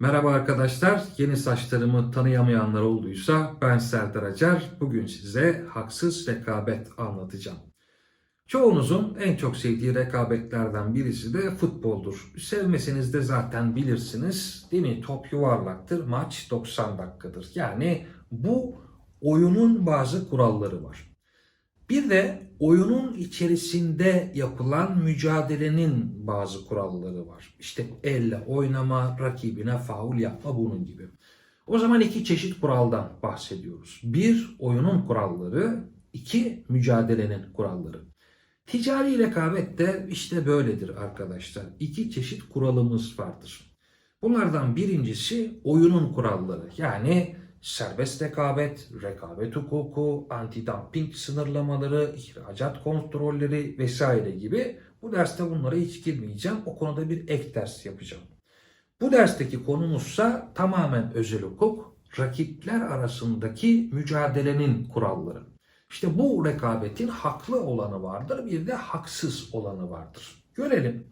Merhaba arkadaşlar. Yeni saçlarımı tanıyamayanlar olduysa ben Serdar Acar. Bugün size haksız rekabet anlatacağım. Çoğunuzun en çok sevdiği rekabetlerden birisi de futboldur. Sevmeseniz de zaten bilirsiniz. Değil mi? Top yuvarlaktır, maç 90 dakikadır. Yani bu oyunun bazı kuralları var. Bir de oyunun içerisinde yapılan mücadelenin bazı kuralları var. İşte elle oynama, rakibine faul yapma bunun gibi. O zaman iki çeşit kuraldan bahsediyoruz. Bir oyunun kuralları, iki mücadelenin kuralları. Ticari rekabet de işte böyledir arkadaşlar. İki çeşit kuralımız vardır. Bunlardan birincisi oyunun kuralları. Yani serbest rekabet, rekabet hukuku, anti-dumping sınırlamaları, ihracat kontrolleri vesaire gibi. Bu derste bunlara hiç girmeyeceğim. O konuda bir ek ders yapacağım. Bu dersteki konumuzsa tamamen özel hukuk, rakipler arasındaki mücadelenin kuralları. İşte bu rekabetin haklı olanı vardır, bir de haksız olanı vardır. Görelim.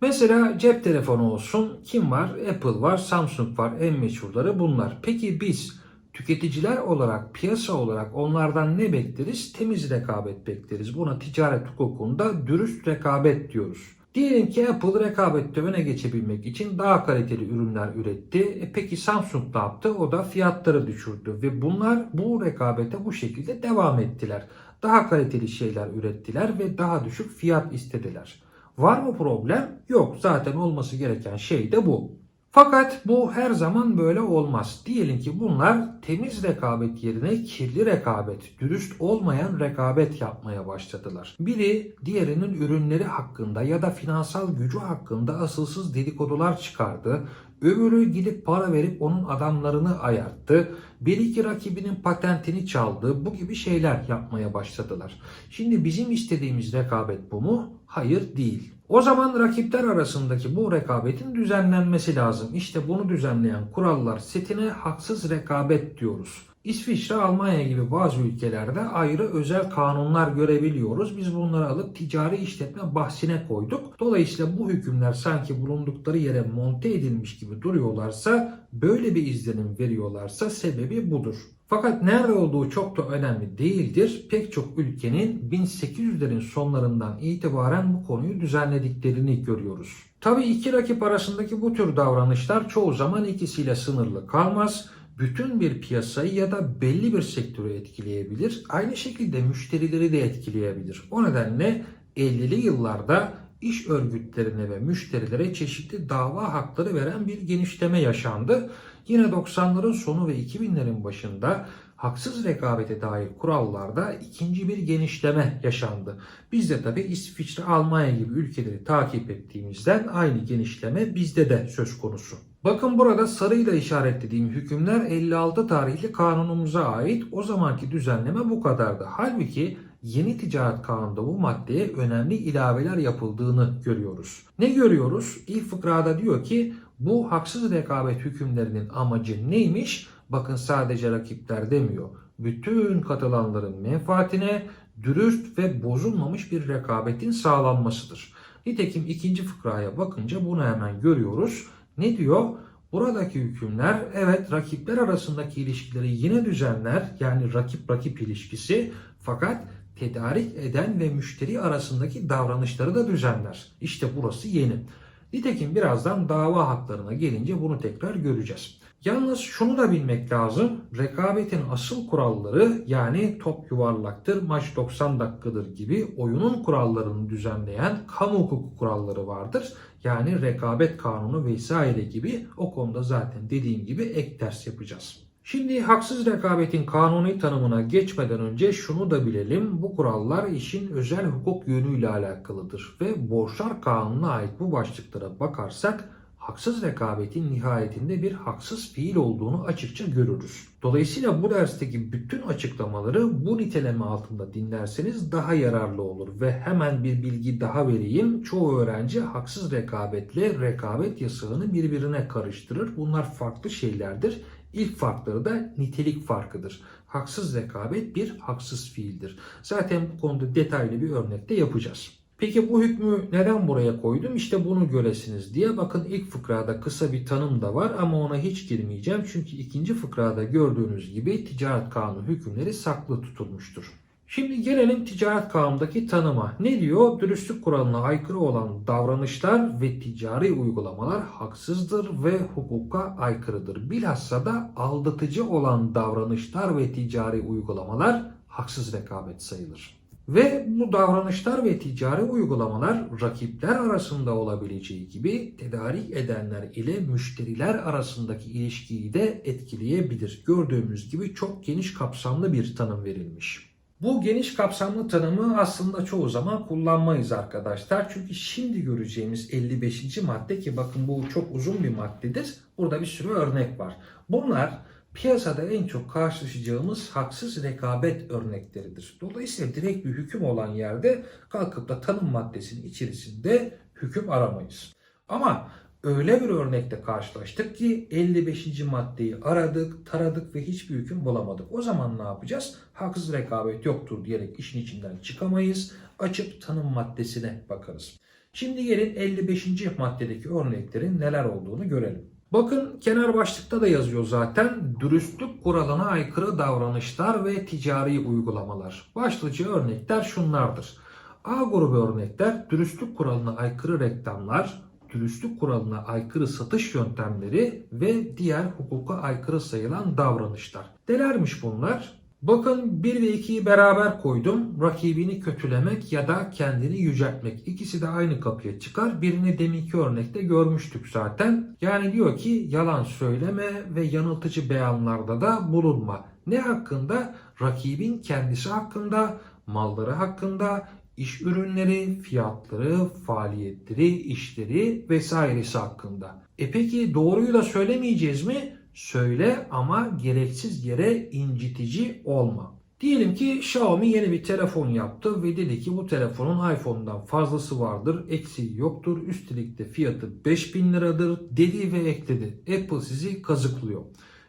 Mesela cep telefonu olsun. Kim var? Apple var, Samsung var. En meşhurları bunlar. Peki biz tüketiciler olarak, piyasa olarak onlardan ne bekleriz? Temiz rekabet bekleriz. Buna ticaret hukukunda dürüst rekabet diyoruz. Diyelim ki Apple rekabette öne geçebilmek için daha kaliteli ürünler üretti. E peki Samsung ne yaptı? O da fiyatları düşürdü ve bunlar bu rekabete bu şekilde devam ettiler. Daha kaliteli şeyler ürettiler ve daha düşük fiyat istediler. Var mı problem? Yok. Zaten olması gereken şey de bu. Fakat bu her zaman böyle olmaz. Diyelim ki bunlar temiz rekabet yerine kirli rekabet, dürüst olmayan rekabet yapmaya başladılar. Biri diğerinin ürünleri hakkında ya da finansal gücü hakkında asılsız dedikodular çıkardı. Öbürü gidip para verip onun adamlarını ayarttı. Bir iki rakibinin patentini çaldı. Bu gibi şeyler yapmaya başladılar. Şimdi bizim istediğimiz rekabet bu mu? Hayır değil. O zaman rakipler arasındaki bu rekabetin düzenlenmesi lazım. İşte bunu düzenleyen kurallar setine haksız rekabet diyoruz. İsviçre, Almanya gibi bazı ülkelerde ayrı özel kanunlar görebiliyoruz. Biz bunları alıp ticari işletme bahsine koyduk. Dolayısıyla bu hükümler sanki bulundukları yere monte edilmiş gibi duruyorlarsa, böyle bir izlenim veriyorlarsa sebebi budur. Fakat nerede olduğu çok da önemli değildir. Pek çok ülkenin 1800'lerin sonlarından itibaren bu konuyu düzenlediklerini görüyoruz. Tabii iki rakip arasındaki bu tür davranışlar çoğu zaman ikisiyle sınırlı kalmaz. Bütün bir piyasayı ya da belli bir sektörü etkileyebilir. Aynı şekilde müşterileri de etkileyebilir. O nedenle 50'li yıllarda iş örgütlerine ve müşterilere çeşitli dava hakları veren bir genişleme yaşandı. Yine 90'ların sonu ve 2000'lerin başında haksız rekabete dair kurallarda ikinci bir genişleme yaşandı. Biz de tabi İsviçre, Almanya gibi ülkeleri takip ettiğimizden aynı genişleme bizde de söz konusu. Bakın burada sarıyla işaretlediğim hükümler 56 tarihli kanunumuza ait. O zamanki düzenleme bu kadardı. Halbuki yeni ticaret kanununda bu maddeye önemli ilaveler yapıldığını görüyoruz. Ne görüyoruz? İlk fıkrada diyor ki bu haksız rekabet hükümlerinin amacı neymiş? Bakın sadece rakipler demiyor. Bütün katılanların menfaatine dürüst ve bozulmamış bir rekabetin sağlanmasıdır. Nitekim ikinci fıkraya bakınca bunu hemen görüyoruz. Ne diyor? Buradaki hükümler evet rakipler arasındaki ilişkileri yine düzenler yani rakip rakip ilişkisi fakat tedarik eden ve müşteri arasındaki davranışları da düzenler. İşte burası yeni. Nitekim birazdan dava haklarına gelince bunu tekrar göreceğiz. Yalnız şunu da bilmek lazım. Rekabetin asıl kuralları yani top yuvarlaktır, maç 90 dakikadır gibi oyunun kurallarını düzenleyen kamu hukuku kuralları vardır. Yani rekabet kanunu vesaire gibi o konuda zaten dediğim gibi ek ders yapacağız. Şimdi haksız rekabetin kanuni tanımına geçmeden önce şunu da bilelim. Bu kurallar işin özel hukuk yönüyle alakalıdır ve borçlar kanununa ait bu başlıklara bakarsak haksız rekabetin nihayetinde bir haksız fiil olduğunu açıkça görürüz. Dolayısıyla bu dersteki bütün açıklamaları bu niteleme altında dinlerseniz daha yararlı olur ve hemen bir bilgi daha vereyim. Çoğu öğrenci haksız rekabetle rekabet yasağını birbirine karıştırır. Bunlar farklı şeylerdir. İlk farkları da nitelik farkıdır. Haksız rekabet bir haksız fiildir. Zaten bu konuda detaylı bir örnek de yapacağız. Peki bu hükmü neden buraya koydum? İşte bunu göresiniz diye. Bakın ilk fıkrada kısa bir tanım da var ama ona hiç girmeyeceğim. Çünkü ikinci fıkrada gördüğünüz gibi ticaret kanunu hükümleri saklı tutulmuştur. Şimdi gelelim ticaret kanunundaki tanıma. Ne diyor? Dürüstlük kuralına aykırı olan davranışlar ve ticari uygulamalar haksızdır ve hukuka aykırıdır. Bilhassa da aldatıcı olan davranışlar ve ticari uygulamalar haksız rekabet sayılır. Ve bu davranışlar ve ticari uygulamalar rakipler arasında olabileceği gibi tedarik edenler ile müşteriler arasındaki ilişkiyi de etkileyebilir. Gördüğümüz gibi çok geniş kapsamlı bir tanım verilmiş. Bu geniş kapsamlı tanımı aslında çoğu zaman kullanmayız arkadaşlar. Çünkü şimdi göreceğimiz 55. madde ki bakın bu çok uzun bir maddedir. Burada bir sürü örnek var. Bunlar piyasada en çok karşılaşacağımız haksız rekabet örnekleridir. Dolayısıyla direkt bir hüküm olan yerde kalkıp da tanım maddesinin içerisinde hüküm aramayız. Ama öyle bir örnekte karşılaştık ki 55. maddeyi aradık, taradık ve hiçbir hüküm bulamadık. O zaman ne yapacağız? Haksız rekabet yoktur diyerek işin içinden çıkamayız. Açıp tanım maddesine bakarız. Şimdi gelin 55. maddedeki örneklerin neler olduğunu görelim. Bakın kenar başlıkta da yazıyor zaten. Dürüstlük kuralına aykırı davranışlar ve ticari uygulamalar. Başlıca örnekler şunlardır. A grubu örnekler dürüstlük kuralına aykırı reklamlar, dürüstlük kuralına aykırı satış yöntemleri ve diğer hukuka aykırı sayılan davranışlar. Nelermiş bunlar? Bakın 1 ve 2'yi beraber koydum. Rakibini kötülemek ya da kendini yüceltmek. İkisi de aynı kapıya çıkar. Birini deminki örnekte görmüştük zaten. Yani diyor ki yalan söyleme ve yanıltıcı beyanlarda da bulunma. Ne hakkında? Rakibin kendisi hakkında, malları hakkında, iş ürünleri, fiyatları, faaliyetleri, işleri vesairesi hakkında. E peki doğruyu da söylemeyeceğiz mi? Söyle ama gereksiz yere incitici olma. Diyelim ki Xiaomi yeni bir telefon yaptı ve dedi ki bu telefonun iPhone'dan fazlası vardır, eksiği yoktur, üstelik de fiyatı 5000 liradır dedi ve ekledi. Apple sizi kazıklıyor.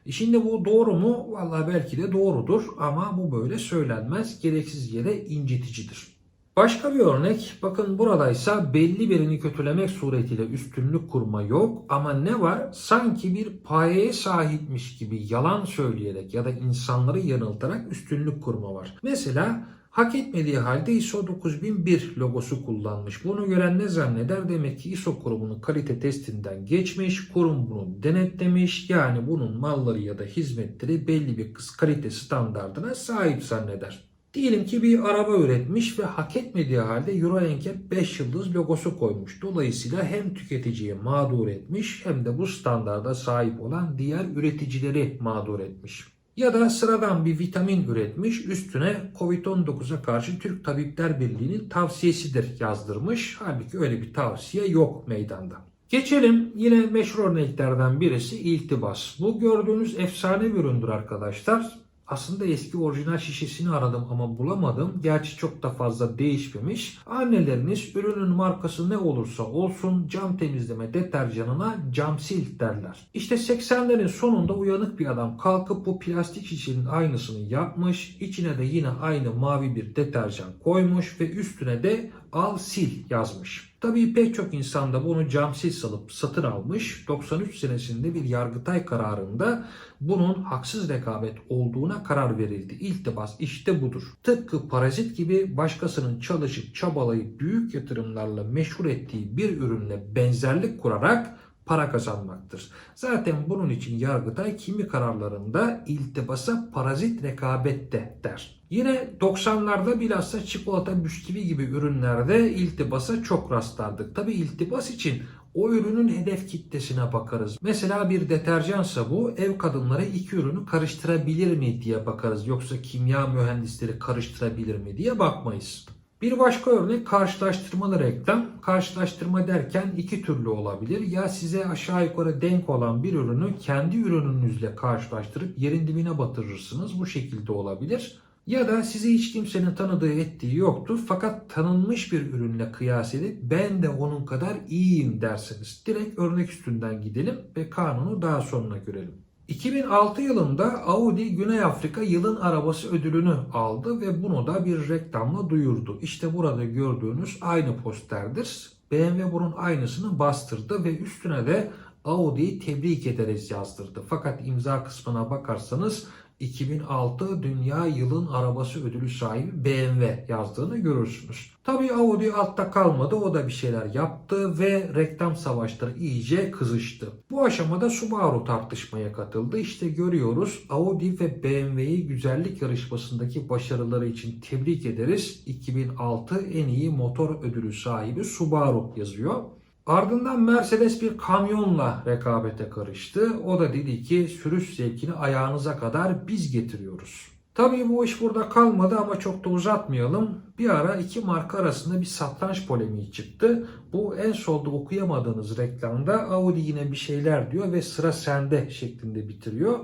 E Şimdi bu doğru mu? Vallahi belki de doğrudur ama bu böyle söylenmez. Gereksiz yere inciticidir. Başka bir örnek, bakın buradaysa belli birini kötülemek suretiyle üstünlük kurma yok ama ne var? Sanki bir payeye sahipmiş gibi yalan söyleyerek ya da insanları yanıltarak üstünlük kurma var. Mesela hak etmediği halde ISO 9001 logosu kullanmış. Bunu gören ne zanneder? Demek ki ISO kurumunun kalite testinden geçmiş, kurum bunu denetlemiş. Yani bunun malları ya da hizmetleri belli bir kalite standardına sahip zanneder. Diyelim ki bir araba üretmiş ve hak etmediği halde Euro NCAP 5 yıldız logosu koymuş. Dolayısıyla hem tüketiciye mağdur etmiş hem de bu standarda sahip olan diğer üreticileri mağdur etmiş. Ya da sıradan bir vitamin üretmiş üstüne Covid-19'a karşı Türk Tabipler Birliği'nin tavsiyesidir yazdırmış. Halbuki öyle bir tavsiye yok meydanda. Geçelim yine meşhur örneklerden birisi iltibas. Bu gördüğünüz efsane bir üründür arkadaşlar. Aslında eski orijinal şişesini aradım ama bulamadım. Gerçi çok da fazla değişmemiş. Anneleriniz ürünün markası ne olursa olsun cam temizleme deterjanına camsil derler. İşte 80'lerin sonunda uyanık bir adam kalkıp bu plastik şişenin aynısını yapmış. İçine de yine aynı mavi bir deterjan koymuş ve üstüne de al sil yazmış. Tabii pek çok insan da bunu camsil salıp satın almış. 93 senesinde bir Yargıtay kararında bunun haksız rekabet olduğuna karar verildi. İltibas işte budur. Tıpkı parazit gibi başkasının çalışıp çabalayıp büyük yatırımlarla meşhur ettiği bir ürünle benzerlik kurarak para kazanmaktır. Zaten bunun için Yargıtay kimi kararlarında iltibasa parazit rekabette der. Yine 90'larda bilhassa çikolata, bisküvi gibi ürünlerde iltibasa çok rastlardık. Tabi iltibas için o ürünün hedef kitlesine bakarız. Mesela bir deterjansa bu ev kadınları iki ürünü karıştırabilir mi diye bakarız. Yoksa kimya mühendisleri karıştırabilir mi diye bakmayız. Bir başka örnek karşılaştırmalı reklam. Karşılaştırma derken iki türlü olabilir. Ya size aşağı yukarı denk olan bir ürünü kendi ürününüzle karşılaştırıp yerin dibine batırırsınız. Bu şekilde olabilir. Ya da sizi hiç kimsenin tanıdığı ettiği yoktur fakat tanınmış bir ürünle kıyas edip ben de onun kadar iyiyim dersiniz. Direkt örnek üstünden gidelim ve kanunu daha sonra görelim. 2006 yılında Audi Güney Afrika yılın arabası ödülünü aldı ve bunu da bir reklamla duyurdu. İşte burada gördüğünüz aynı posterdir. BMW bunun aynısını bastırdı ve üstüne de Audi'yi tebrik ederiz yazdırdı. Fakat imza kısmına bakarsanız 2006 Dünya Yılın Arabası ödülü sahibi BMW yazdığını görürsünüz. Tabii Audi altta kalmadı. O da bir şeyler yaptı ve reklam savaşları iyice kızıştı. Bu aşamada Subaru tartışmaya katıldı. İşte görüyoruz Audi ve BMW'yi güzellik yarışmasındaki başarıları için tebrik ederiz. 2006 en iyi motor ödülü sahibi Subaru yazıyor. Ardından Mercedes bir kamyonla rekabete karıştı. O da dedi ki sürüş zevkini ayağınıza kadar biz getiriyoruz. Tabii bu iş burada kalmadı ama çok da uzatmayalım. Bir ara iki marka arasında bir satranç polemiği çıktı. Bu en solda okuyamadığınız reklamda Audi yine bir şeyler diyor ve sıra sende şeklinde bitiriyor.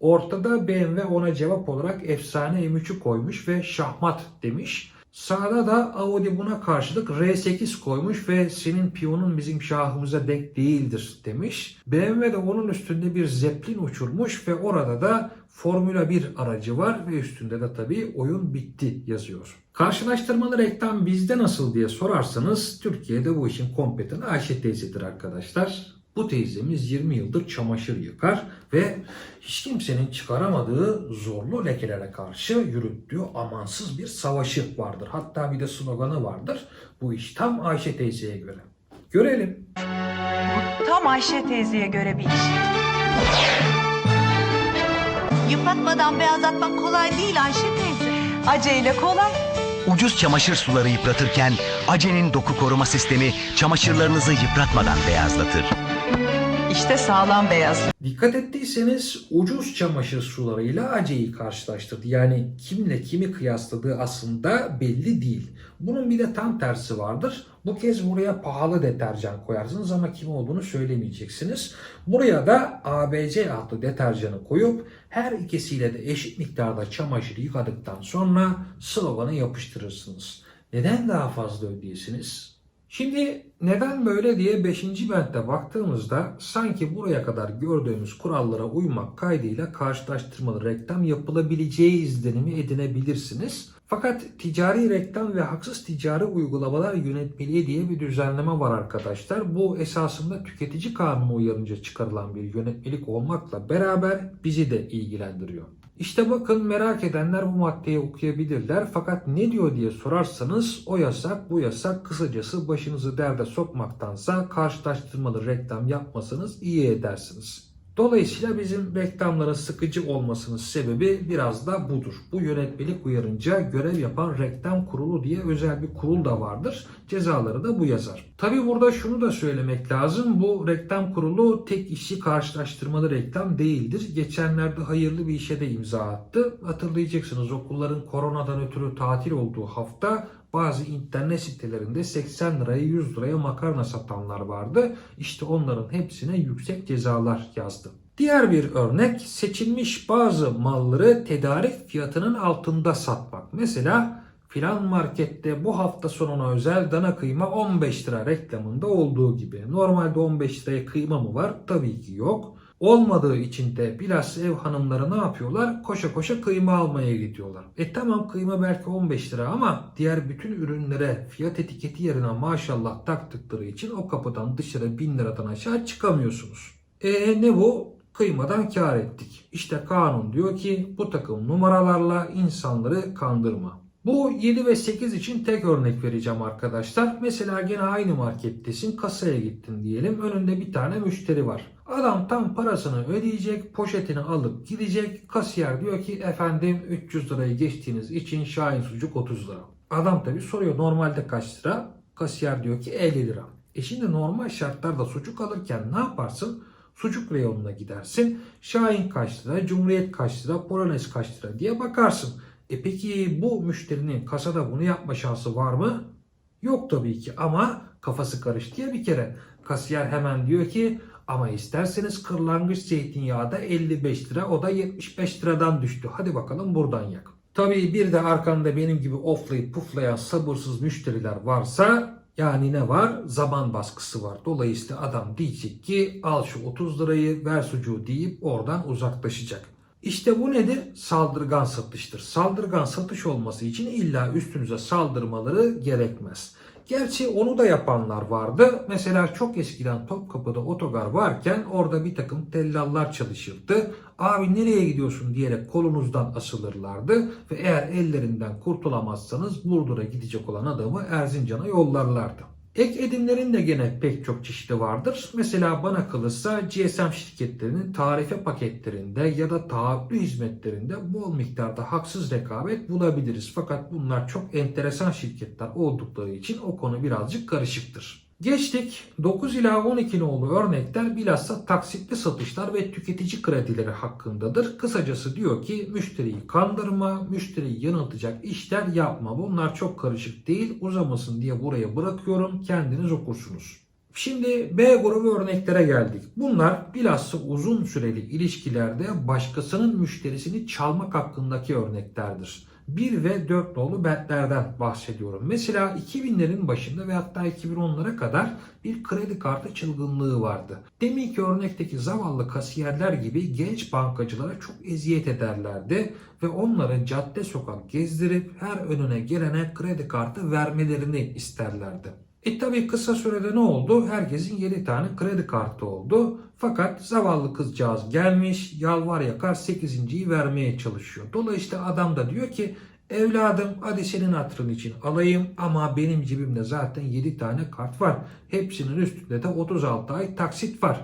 Ortada BMW ona cevap olarak efsane M3'ü koymuş ve şahmat demiş. Sağda da Audi buna karşılık R8 koymuş ve senin piyonun bizim şahımıza dek değildir demiş. BMW de onun üstünde bir Zeppelin uçurmuş ve orada da Formula 1 aracı var ve üstünde de tabii oyun bitti yazıyor. Karşılaştırmalı reklam bizde nasıl diye sorarsanız Türkiye'de bu işin kompeteni Ayşe teyzedir arkadaşlar. Bu teyzemiz 20 yıldır çamaşır yıkar ve hiç kimsenin çıkaramadığı zorlu lekelere karşı yürüttüğü amansız bir savaşı vardır. Hatta bir de sloganı vardır. Bu iş tam Ayşe teyzeye göre. Görelim. Bu tam Ayşe teyzeye göre bir iş. Yıpratmadan beyazlatmak kolay değil Ayşe teyze. Aceyle kolay. Ucuz çamaşır suları yıpratırken Ace'nin doku koruma sistemi çamaşırlarınızı yıpratmadan beyazlatır. İşte sağlam beyaz. Dikkat ettiyseniz ucuz çamaşır sularıyla Ace'yi karşılaştırdı. Yani kimle kimi kıyasladığı aslında belli değil. Bunun bir de tam tersi vardır. Bu kez buraya pahalı deterjan koyarsınız ama kim olduğunu söylemeyeceksiniz. Buraya da ABC adlı deterjanı koyup her ikisiyle de eşit miktarda çamaşır yıkadıktan sonra sloganı yapıştırırsınız. Neden daha fazla ödeyesiniz? Şimdi neden böyle diye 5. bentte baktığımızda sanki buraya kadar gördüğümüz kurallara uymak kaydıyla karşılaştırmalı reklam yapılabileceği izlenimi edinebilirsiniz. Fakat ticari reklam ve haksız ticari uygulamalar yönetmeliği diye bir düzenleme var arkadaşlar. Bu esasında tüketici kanunu uyarınca çıkarılan bir yönetmelik olmakla beraber bizi de ilgilendiriyor. İşte bakın merak edenler bu maddeyi okuyabilirler. Fakat ne diyor diye sorarsanız o yasak bu yasak kısacası başınızı derde sokmaktansa karşılaştırmalı reklam yapmasanız iyi edersiniz. Dolayısıyla bizim reklamların sıkıcı olmasının sebebi biraz da budur. Bu yönetmelik uyarınca görev yapan reklam kurulu diye özel bir kurul da vardır. Cezaları da bu yazar. Tabi burada şunu da söylemek lazım. Bu reklam kurulu tek işi karşılaştırmalı reklam değildir. Geçenlerde hayırlı bir işe de imza attı. Hatırlayacaksınız okulların koronadan ötürü tatil olduğu hafta bazı internet sitelerinde 80 liraya 100 liraya makarna satanlar vardı. İşte onların hepsine yüksek cezalar yazdı. Diğer bir örnek seçilmiş bazı malları tedarik fiyatının altında satmak. Mesela filan markette bu hafta sonuna özel dana kıyma 15 lira reklamında olduğu gibi. Normalde 15 liraya kıyma mı var? Tabii ki yok. Olmadığı için de bilhassa ev hanımları ne yapıyorlar? Koşa koşa kıyma almaya gidiyorlar. E tamam kıyma belki 15 lira ama diğer bütün ürünlere fiyat etiketi yerine maşallah taktıkları için o kapıdan dışarı 1000 liradan aşağı çıkamıyorsunuz. E ne bu? Kıymadan kar ettik. İşte kanun diyor ki bu takım numaralarla insanları kandırma. Bu 7 ve 8 için tek örnek vereceğim arkadaşlar. Mesela gene aynı markettesin kasaya gittin diyelim. Önünde bir tane müşteri var. Adam tam parasını ödeyecek, poşetini alıp gidecek. Kasiyer diyor ki efendim 300 lirayı geçtiğiniz için Şahin sucuk 30 lira. Adam tabi soruyor normalde kaç lira? Kasiyer diyor ki 50 lira. E şimdi normal şartlarda sucuk alırken ne yaparsın? Sucuk reyonuna gidersin. Şahin kaç lira, Cumhuriyet kaç lira, Polonez kaç lira diye bakarsın. E peki bu müşterinin kasada bunu yapma şansı var mı? Yok tabii ki ama kafası karıştı ya bir kere. Kasiyer hemen diyor ki ama isterseniz kırlangıç zeytinyağı da 55 lira o da 75 liradan düştü. Hadi bakalım buradan yak. Tabii bir de arkanda benim gibi oflayıp puflayan sabırsız müşteriler varsa Yani ne var? Zaman baskısı var. Dolayısıyla adam diyecek ki al şu 30 lirayı ver sucuğu deyip oradan uzaklaşacak. İşte bu nedir? Saldırgan satıştır. Saldırgan satış olması için illa üstünüze saldırmaları gerekmez. Gerçi onu da yapanlar vardı. Mesela çok eskiden Topkapı'da otogar varken orada bir takım tellallar çalışırdı. Abi nereye gidiyorsun diyerek kolunuzdan asılırlardı ve eğer ellerinden kurtulamazsanız Burdur'a gidecek olan adamı Erzincan'a yollarlardı. Ek edimlerin de gene pek çok çeşidi vardır. Mesela bana kalırsa GSM şirketlerinin tarife paketlerinde ya da taahhütlü hizmetlerinde bol miktarda haksız rekabet bulabiliriz. Fakat bunlar çok enteresan şirketler oldukları için o konu birazcık karışıktır. Geçtik 9 ila 12 nolu örnekler bilhassa taksitli satışlar ve tüketici kredileri hakkındadır. Kısacası diyor ki müşteriyi kandırma, müşteriyi yanıltacak işler yapma. Bunlar çok karışık değil. Uzamasın diye buraya bırakıyorum. Kendiniz okursunuz. Şimdi B grubu örneklere geldik. Bunlar bilhassa uzun süreli ilişkilerde başkasının müşterisini çalmak hakkındaki örneklerdir. 1 ve 4 nolu bentlerden bahsediyorum. Mesela 2000'lerin başında ve hatta 2010'lara kadar bir kredi kartı çılgınlığı vardı. Deminki örnekteki zavallı kasiyerler gibi genç bankacılara çok eziyet ederlerdi ve onları cadde sokak gezdirip her önüne gelene kredi kartı vermelerini isterlerdi. E tabi kısa sürede ne oldu? Herkesin 7 tane kredi kartı oldu. Fakat zavallı kızcağız gelmiş yalvar yakar 8.yi vermeye çalışıyor. Dolayısıyla adam da diyor ki evladım hadi senin hatırın için alayım ama benim cebimde zaten 7 tane kart var. Hepsinin üstünde de 36 ay taksit var.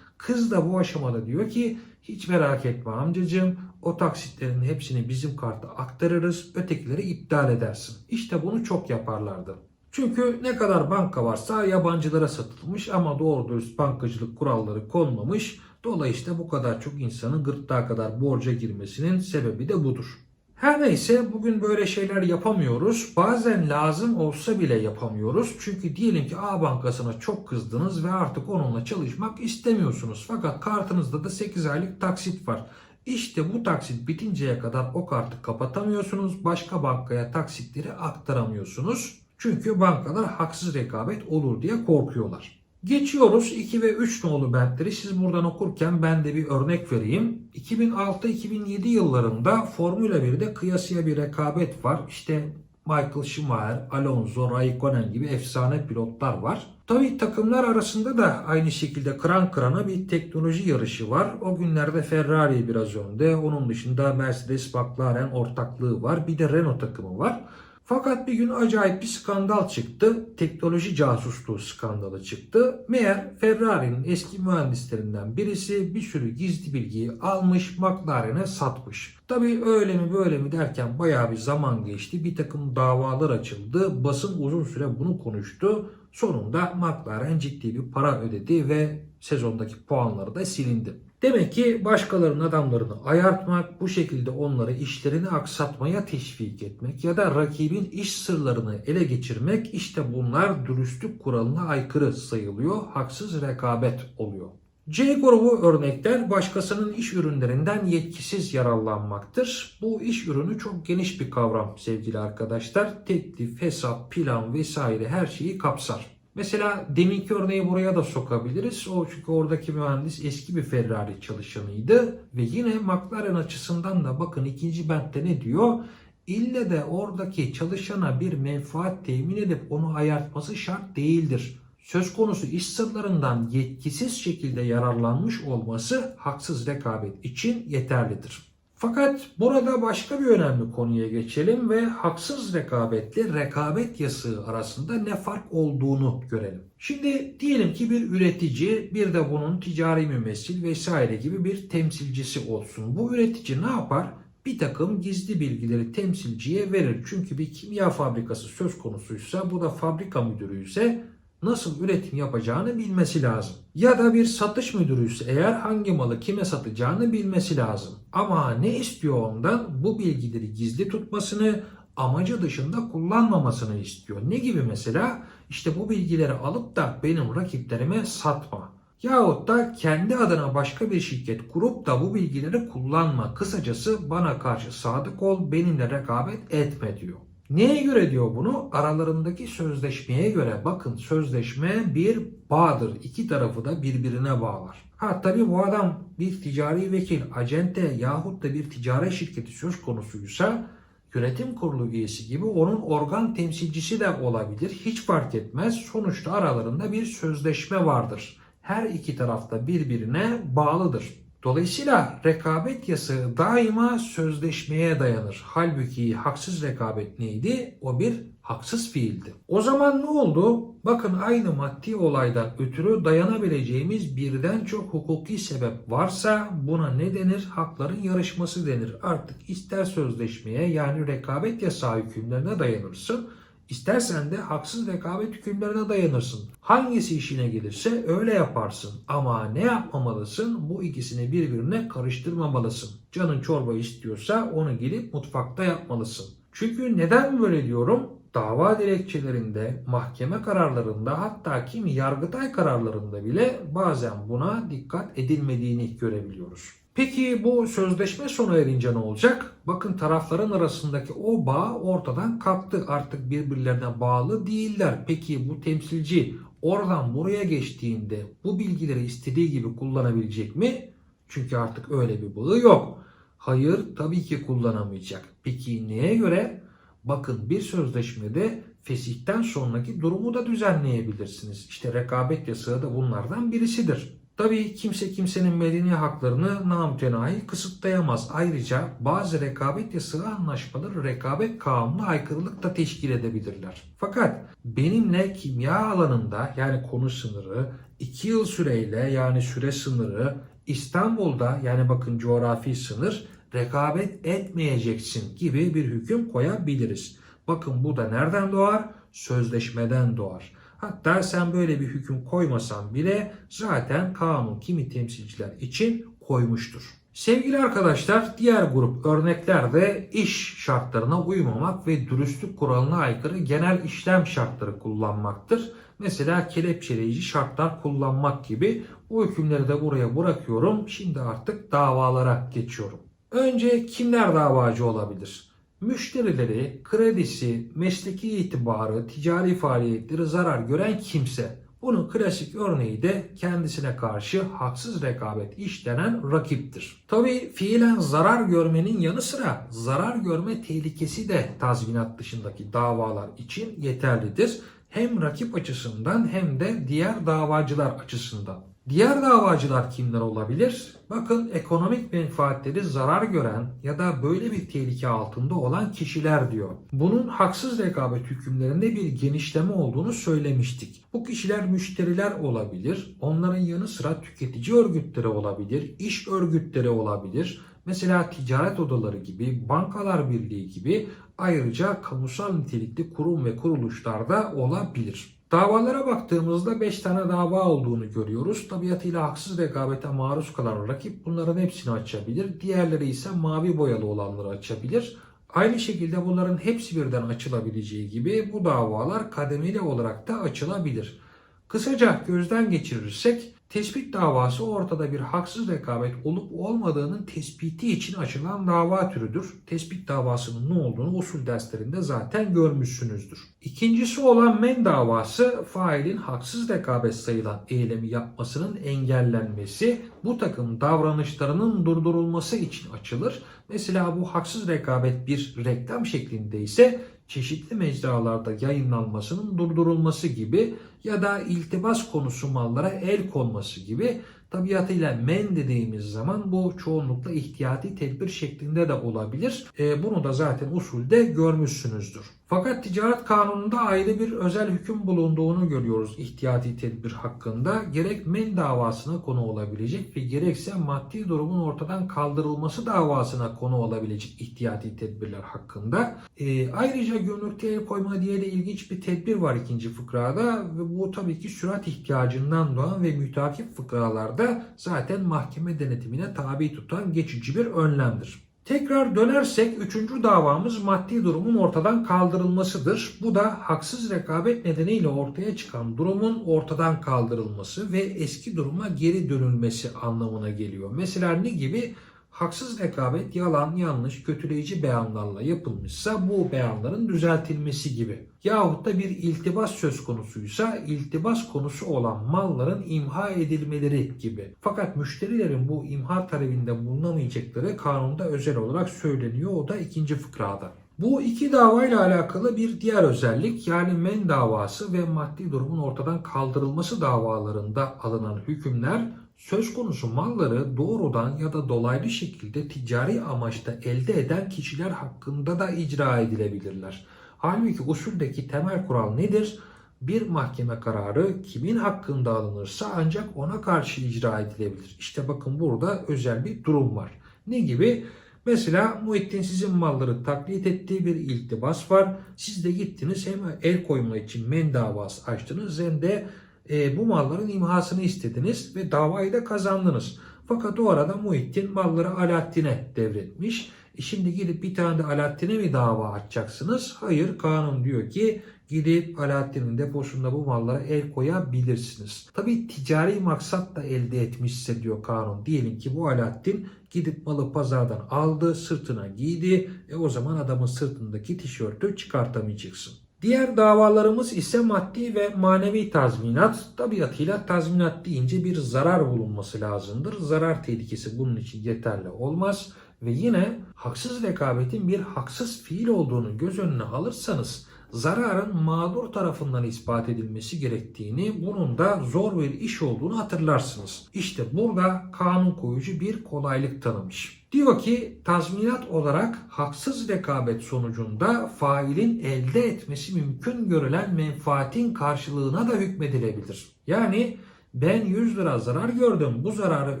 Kız da bu aşamada diyor ki hiç merak etme amcacığım o taksitlerin hepsini bizim karta aktarırız ötekileri iptal edersin. İşte bunu çok yaparlardı. Çünkü ne kadar banka varsa yabancılara satılmış ama doğru dürüst bankacılık kuralları konmamış. Dolayısıyla bu kadar çok insanın gırtlağa kadar borca girmesinin sebebi de budur. Her neyse bugün böyle şeyler yapamıyoruz. Bazen lazım olsa bile yapamıyoruz. Çünkü diyelim ki A bankasına çok kızdınız ve artık onunla çalışmak istemiyorsunuz. Fakat kartınızda da 8 aylık taksit var. İşte bu taksit bitinceye kadar o kartı kapatamıyorsunuz. Başka bankaya taksitleri aktaramıyorsunuz. Çünkü bankalar haksız rekabet olur diye korkuyorlar. Geçiyoruz 2 ve 3 nolu bentleri. Siz buradan okurken ben de bir örnek vereyim. 2006-2007 yıllarında Formula 1'de kıyasıya bir rekabet var. İşte Michael Schumacher, Alonso, Raikkonen gibi efsane pilotlar var. Tabii takımlar arasında da aynı şekilde kıran kırana bir teknoloji yarışı var. O günlerde Ferrari biraz önde. Onun dışında Mercedes McLaren ortaklığı var. Bir de Renault takımı var. Fakat bir gün acayip bir skandal çıktı. Teknoloji casusluğu skandalı çıktı. Meğer Ferrari'nin eski mühendislerinden birisi bir sürü gizli bilgiyi almış McLaren'e satmış. Tabii öyle mi böyle mi derken bayağı bir zaman geçti. Bir takım davalar açıldı. Basın uzun süre bunu konuştu. Sonunda McLaren ciddi bir para ödedi ve sezondaki puanları da silindi. Demek ki başkalarının adamlarını ayartmak, bu şekilde onları işlerini aksatmaya teşvik etmek ya da rakibin iş sırlarını ele geçirmek işte bunlar dürüstlük kuralına aykırı sayılıyor, haksız rekabet oluyor. C grubu örnekler başkasının iş ürünlerinden yetkisiz yararlanmaktır. Bu iş ürünü çok geniş bir kavram sevgili arkadaşlar. Teklif, hesap, plan vesaire her şeyi kapsar. Mesela deminki örneği buraya da sokabiliriz. O çünkü oradaki mühendis eski bir Ferrari çalışanıydı. Ve yine McLaren açısından da bakın ikinci bentte ne diyor? İlle de oradaki çalışana bir menfaat temin edip onu ayartması şart değildir. Söz konusu iş sırlarından yetkisiz şekilde yararlanmış olması haksız rekabet için yeterlidir. Fakat burada başka bir önemli konuya geçelim ve haksız rekabetle rekabet yasağı arasında ne fark olduğunu görelim. Şimdi diyelim ki bir üretici bir de bunun ticari mümessil vesaire gibi bir temsilcisi olsun. Bu üretici ne yapar? Bir takım gizli bilgileri temsilciye verir. Çünkü bir kimya fabrikası söz konusuysa bu da fabrika müdürü ise nasıl üretim yapacağını bilmesi lazım. Ya da bir satış müdürü ise eğer hangi malı kime satacağını bilmesi lazım. Ama ne istiyor ondan? Bu bilgileri gizli tutmasını, amacı dışında kullanmamasını istiyor. Ne gibi mesela? İşte bu bilgileri alıp da benim rakiplerime satma. Yahut da kendi adına başka bir şirket kurup da bu bilgileri kullanma. Kısacası bana karşı sadık ol, benimle rekabet etme diyor. Neye göre diyor bunu? Aralarındaki sözleşmeye göre. Bakın sözleşme bir bağdır. İki tarafı da birbirine bağlar. Ha tabi bu adam bir ticari vekil, acente yahut da bir ticaret şirketi söz konusuysa yönetim kurulu üyesi gibi onun organ temsilcisi de olabilir. Hiç fark etmez. Sonuçta aralarında bir sözleşme vardır. Her iki tarafta birbirine bağlıdır. Dolayısıyla rekabet yasağı daima sözleşmeye dayanır. Halbuki haksız rekabet neydi? O bir haksız fiildi. O zaman ne oldu? Bakın aynı maddi olaydan ötürü dayanabileceğimiz birden çok hukuki sebep varsa buna ne denir? Hakların yarışması denir. Artık ister sözleşmeye yani rekabet yasağı hükümlerine dayanırsın, İstersen de haksız rekabet hükümlerine dayanırsın. Hangisi işine gelirse öyle yaparsın. Ama ne yapmamalısın? Bu ikisini birbirine karıştırmamalısın. Canın çorba istiyorsa onu gelip mutfakta yapmalısın. Çünkü neden böyle diyorum? Dava dilekçelerinde, mahkeme kararlarında hatta kimi yargıtay kararlarında bile bazen buna dikkat edilmediğini görebiliyoruz. Peki bu sözleşme sona erince ne olacak? Bakın tarafların arasındaki o bağ ortadan kalktı. Artık birbirlerine bağlı değiller. Peki bu temsilci oradan buraya geçtiğinde bu bilgileri istediği gibi kullanabilecek mi? Çünkü artık öyle bir bağı yok. Hayır tabii ki kullanamayacak. Peki neye göre? Bakın bir sözleşmede fesihten sonraki durumu da düzenleyebilirsiniz. İşte rekabet yasağı da bunlardan birisidir. Tabii kimse kimsenin medeni haklarını namütenahi kısıtlayamaz. Ayrıca bazı rekabet yasağı anlaşmaları rekabet kanununa aykırılık da teşkil edebilirler. Fakat benimle kimya alanında yani konu sınırı 2 yıl süreyle yani süre sınırı İstanbul'da yani bakın coğrafi sınır rekabet etmeyeceksin gibi bir hüküm koyabiliriz. Bakın bu da nereden doğar? Sözleşmeden doğar. Hatta sen böyle bir hüküm koymasan bile zaten kanun kimi temsilciler için koymuştur. Sevgili arkadaşlar diğer grup örneklerde iş şartlarına uymamak ve dürüstlük kuralına aykırı genel işlem şartları kullanmaktır. Mesela kelepçeleyici şartlar kullanmak gibi bu hükümleri de buraya bırakıyorum. Şimdi artık davalara geçiyorum. Önce kimler davacı olabilir? Müşterileri, kredisi, mesleki itibarı, ticari faaliyetleri zarar gören kimse. Bunun klasik örneği de kendisine karşı haksız rekabet işlenen rakiptir. Tabi fiilen zarar görmenin yanı sıra zarar görme tehlikesi de tazminat dışındaki davalar için yeterlidir. Hem rakip açısından hem de diğer davacılar açısından. Diğer davacılar kimler olabilir? Bakın ekonomik menfaatleri zarar gören ya da böyle bir tehlike altında olan kişiler diyor. Bunun haksız rekabet hükümlerinde bir genişleme olduğunu söylemiştik. Bu kişiler müşteriler olabilir. Onların yanı sıra tüketici örgütleri olabilir, iş örgütleri olabilir. Mesela ticaret odaları gibi, bankalar birliği gibi ayrıca kamusal nitelikli kurum ve kuruluşlar da olabilir. Davalara baktığımızda 5 tane dava olduğunu görüyoruz. Tabiatıyla haksız rekabete maruz kalan rakip bunların hepsini açabilir. Diğerleri ise mavi boyalı olanları açabilir. Aynı şekilde bunların hepsi birden açılabileceği gibi bu davalar kademeli olarak da açılabilir. Kısaca gözden geçirirsek tespit davası ortada bir haksız rekabet olup olmadığının tespiti için açılan dava türüdür. Tespit davasının ne olduğunu usul derslerinde zaten görmüşsünüzdür. İkincisi olan men davası failin haksız rekabet sayılan eylemi yapmasının engellenmesi, bu takım davranışlarının durdurulması için açılır. Mesela bu haksız rekabet bir reklam şeklinde ise çeşitli mecralarda yayınlanmasının durdurulması gibi ya da iltibas konusu mallara el konması gibi tabiatıyla men dediğimiz zaman bu çoğunlukla ihtiyati tedbir şeklinde de olabilir. E, bunu da zaten usulde görmüşsünüzdür. Fakat ticaret kanununda ayrı bir özel hüküm bulunduğunu görüyoruz ihtiyati tedbir hakkında. Gerek men davasına konu olabilecek ve gerekse maddi durumun ortadan kaldırılması davasına konu olabilecek ihtiyati tedbirler hakkında. E, ayrıca gümrükte el koyma diye de ilginç bir tedbir var ikinci fıkrada ve bu tabii ki sürat ihtiyacından doğan ve mütakip fıkralarda zaten mahkeme denetimine tabi tutan geçici bir önlemdir. Tekrar dönersek üçüncü davamız maddi durumun ortadan kaldırılmasıdır. Bu da haksız rekabet nedeniyle ortaya çıkan durumun ortadan kaldırılması ve eski duruma geri dönülmesi anlamına geliyor. Mesela ne gibi? Haksız rekabet yalan, yanlış, kötüleyici beyanlarla yapılmışsa bu beyanların düzeltilmesi gibi. Yahut da bir iltibas söz konusuysa iltibas konusu olan malların imha edilmeleri gibi. Fakat müşterilerin bu imha talebinde bulunamayacakları kanunda özel olarak söyleniyor. O da ikinci fıkrada. Bu iki davayla alakalı bir diğer özellik yani men davası ve maddi durumun ortadan kaldırılması davalarında alınan hükümler söz konusu malları doğrudan ya da dolaylı şekilde ticari amaçta elde eden kişiler hakkında da icra edilebilirler. Halbuki usuldeki temel kural nedir? Bir mahkeme kararı kimin hakkında alınırsa ancak ona karşı icra edilebilir. İşte bakın burada özel bir durum var. Ne gibi? Mesela Muhittin sizin malları taklit ettiği bir iltibas var. Siz de gittiniz hem el koyma için men davası açtınız hem de e, bu malların imhasını istediniz ve davayı da kazandınız. Fakat o arada Muhittin malları Alaaddin'e devretmiş. E şimdi gidip bir tane de Alaaddin'e mi dava açacaksınız? Hayır kanun diyor ki gidip Alaaddin'in deposunda bu mallara el koyabilirsiniz. Tabi ticari maksat da elde etmişse diyor kanun. Diyelim ki bu Alaaddin gidip malı pazardan aldı, sırtına giydi. E o zaman adamın sırtındaki tişörtü çıkartamayacaksın. Diğer davalarımız ise maddi ve manevi tazminat. Tabiatıyla tazminat deyince bir zarar bulunması lazımdır. Zarar tehlikesi bunun için yeterli olmaz. Ve yine haksız rekabetin bir haksız fiil olduğunu göz önüne alırsanız zararın mağdur tarafından ispat edilmesi gerektiğini, bunun da zor bir iş olduğunu hatırlarsınız. İşte burada kanun koyucu bir kolaylık tanımış. Diyor ki tazminat olarak haksız rekabet sonucunda failin elde etmesi mümkün görülen menfaatin karşılığına da hükmedilebilir. Yani ben 100 lira zarar gördüm bu zararı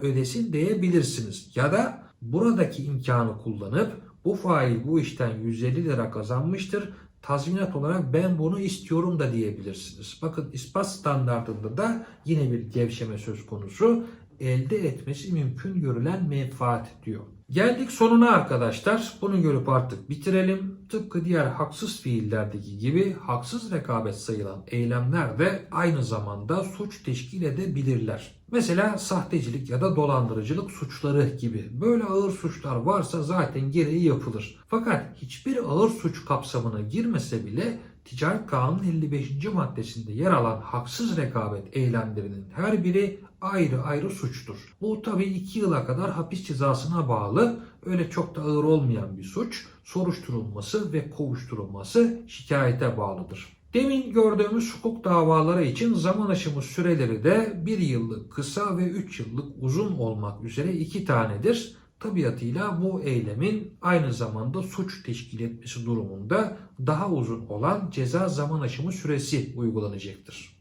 ödesin diyebilirsiniz. Ya da buradaki imkanı kullanıp bu fail bu işten 150 lira kazanmıştır tazminat olarak ben bunu istiyorum da diyebilirsiniz. Bakın ispat standartında da yine bir gevşeme söz konusu. Elde etmesi mümkün görülen menfaat diyor. Geldik sonuna arkadaşlar. Bunu görüp artık bitirelim. Tıpkı diğer haksız fiillerdeki gibi haksız rekabet sayılan eylemler de aynı zamanda suç teşkil edebilirler. Mesela sahtecilik ya da dolandırıcılık suçları gibi. Böyle ağır suçlar varsa zaten gereği yapılır. Fakat hiçbir ağır suç kapsamına girmese bile Ticaret Kanunu 55. maddesinde yer alan haksız rekabet eylemlerinin her biri ayrı ayrı suçtur. Bu tabi 2 yıla kadar hapis cezasına bağlı öyle çok da ağır olmayan bir suç. Soruşturulması ve kovuşturulması şikayete bağlıdır. Demin gördüğümüz hukuk davaları için zaman aşımı süreleri de 1 yıllık kısa ve 3 yıllık uzun olmak üzere 2 tanedir. Tabiatıyla bu eylemin aynı zamanda suç teşkil etmesi durumunda daha uzun olan ceza zaman aşımı süresi uygulanacaktır.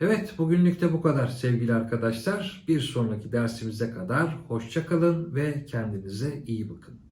Evet bugünlük de bu kadar sevgili arkadaşlar. Bir sonraki dersimize kadar hoşçakalın ve kendinize iyi bakın.